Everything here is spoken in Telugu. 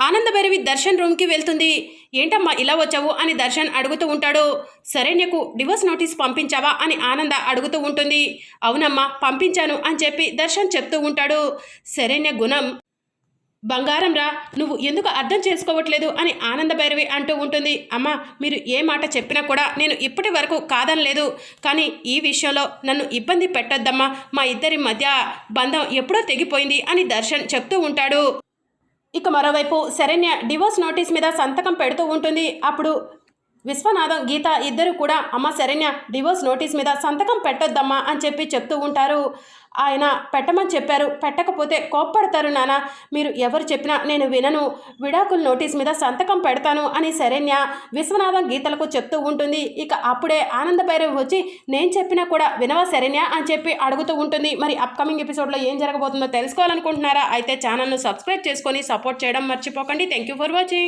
ఆనందభైరవి దర్శన్ రూమ్కి వెళ్తుంది. ఏంటమ్మా ఇలా వచ్చావు? అని దర్శన్ అడుగుతూ ఉంటాడు. సరే నీకు డివోర్స్ నోటీస్ పంపించావా? అని ఆనంద అడుగుతూ ఉంటుంది. అవునమ్మా పంపించాను అని చెప్పి దర్శన్ చెప్తూ ఉంటాడు. సరైన గుణం. బంగారం రా. నువ్వు ఎందుకు అర్థం చేసుకోవట్లేదు? అని ఆనంద భైరవి అంటూ ఉంటుంది. అమ్మా మీరు ఏ మాట చెప్పినా కూడా నేను ఇప్పటి వరకు కాదనలేదు. కానీ ఈ విషయంలో నన్ను ఇబ్బంది పెట్టొద్దమ్మా. మా ఇద్దరి మధ్య బంధం ఎప్పుడో తెగిపోయింది అని దర్శన్ చెప్తూ ఉంటాడు. ఇక మరోవైపు శరణ్య డివోర్స్ నోటీస్ మీద సంతకం పెడుతూ ఉంటుంది. అప్పుడు విశ్వనాథం గీత ఇద్దరు కూడా అమ్మ శరణ్య డివోర్స్ నోటీస్ మీద సంతకం పెట్టొద్దమ్మా అని చెప్పి చెప్తూ ఉంటారు. ఆయన పెట్టమని చెప్పారు. పెట్టకపోతే కోప్పడతారు నాన్న మీరు ఎవరు చెప్పినా నేను వినను. విడాకుల నోటీస్ మీద సంతకం పెడతాను అని శరణ్య విశ్వనాథం గీతలకు చెప్తూ ఉంటుంది. ఇక అప్పుడే ఆనంద భైరవ్ వచ్చి నేను చెప్పినా కూడా వినవా శరణ్య? అని చెప్పి అడుగుతూ ఉంటుంది. మరి అప్కమింగ్ ఎపిసోడ్లో ఏం జరగబోతుందో తెలుసుకోవాలనుకుంటున్నారా? అయితే ఛానల్ను సబ్స్క్రైబ్ చేసుకొని సపోర్ట్ చేయడం మర్చిపోకండి. Thank you for watching